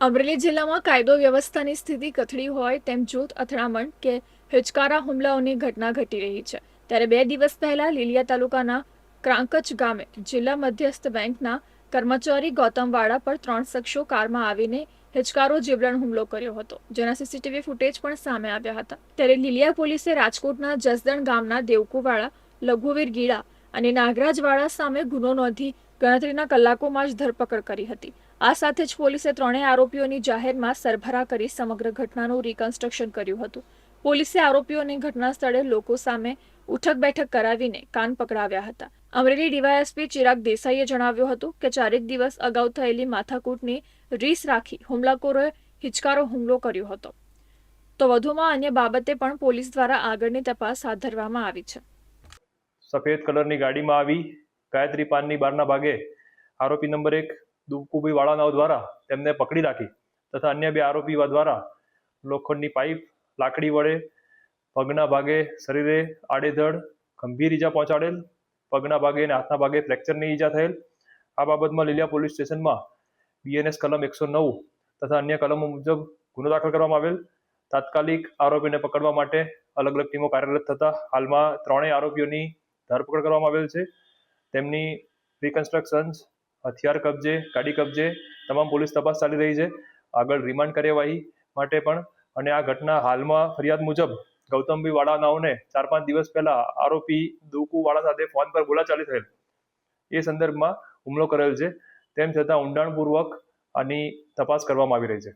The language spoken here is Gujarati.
અમરેલી જિલ્લામાં કાયદો વ્યવસ્થાની સ્થિતિ કથળી હોય તેમ જૂથ અથડામણ કે હિચકારા હુમલાઓની ઘટના ઘટી રહી છે. ત્યારે બે દિવસ પહેલા લીલિયા તાલુકાના ક્રાંકચ ગામે જિલ્લા મધ્યસ્થ બેંકના કર્મચારી ગૌતમવાડા પર ત્રણ શખ્સો કારમાં આવીને હિચકારો જીવલણ હુમલો કર્યો હતો. જેના સીસીટીવી ફૂટેજ પણ સામે આવ્યા હતા. ત્યારે લીલિયા પોલીસે રાજકોટના જસદણ ગામના દેવકુવાળા, લઘુવીર ગીડા અને નાગરાજવાળા સામે ગુનો નોંધી ગણતરીના કલાકોમાં જ ધરપકડ કરી હતી. આ સાથે જ પોલીસે ત્રણેય આરોપીઓની જાહેરમાં સરભરા કરી સમગ્ર ઘટનાનું રિકન્સ્ટ્રક્શન કર્યું હતું. પોલીસે આરોપીઓને ઘટના સ્થળે લોકો સામે ઉઠક બેઠક કરાવીને કાન પકડાવ્યા હતા. અમરેલી ડીવાયએસપી ચિરાગ દેસાઈએ જણાવ્યું હતું કે ચારેક દિવસ અગાઉ થયેલી માથાકૂટની રીસ રાખી હુમલાખોરોએ હિચકારો હુમલો કર્યો હતો. તો વધુમાં અન્ય બાબતે પણ પોલીસ દ્વારા આગળની તપાસ હાથ ધરવામાં આવી છે. સફેદ કલરની ગાડીમાં આવી ગાયત્રી પાનની બારના ભાગે આરોપી નંબર એક દુકુભાઈ વાળાનાઓ દ્વારા તેમને પકડી રાખી તથા અન્ય બે આરોપી દ્વારા લોખંડની પાઇપ, લાકડી વડે, પગના ભાગે શરીરે આડેધડ, ગંભીર ઈજા પહોંચાડેલ, પગના ભાગે અને હાથના ભાગે ફ્રેક્ચરની ઈજા થયેલ. આ બાબતમાં લીલિયા પોલીસ સ્ટેશનમાં બીએનએસ કલમ એકસો નવ તથા અન્ય કલમો મુજબ ગુનો દાખલ કરવામાં આવેલ. તાત્કાલિક આરોપીને પકડવા માટે અલગ અલગ ટીમો કાર્યરત થતા હાલમાં ત્રણેય આરોપીઓની ધરપકડ કરવામાં આવેલ છે. તેમની રિકન્સ્ટ્રક્શન્સ હથિયાર કબજે, ગાડી કબજે, તમામ પોલીસ તપાસ ચાલી રહી છે. આગળ રિમાન્ડ કાર્યવાહી માટે પણ અને આ ઘટના હાલમાં ફરિયાદ મુજબ ગૌતમભાઈ વાળાનાઓને ચાર પાંચ દિવસ પહેલા આરોપી દુકુ વાળા સાથે ફોન પર બોલાચાલી થયેલ. એ સંદર્ભમાં હુમલો કરેલ છે. તેમ છતાં ઊંડાણપૂર્વક આની તપાસ કરવામાં આવી રહી છે.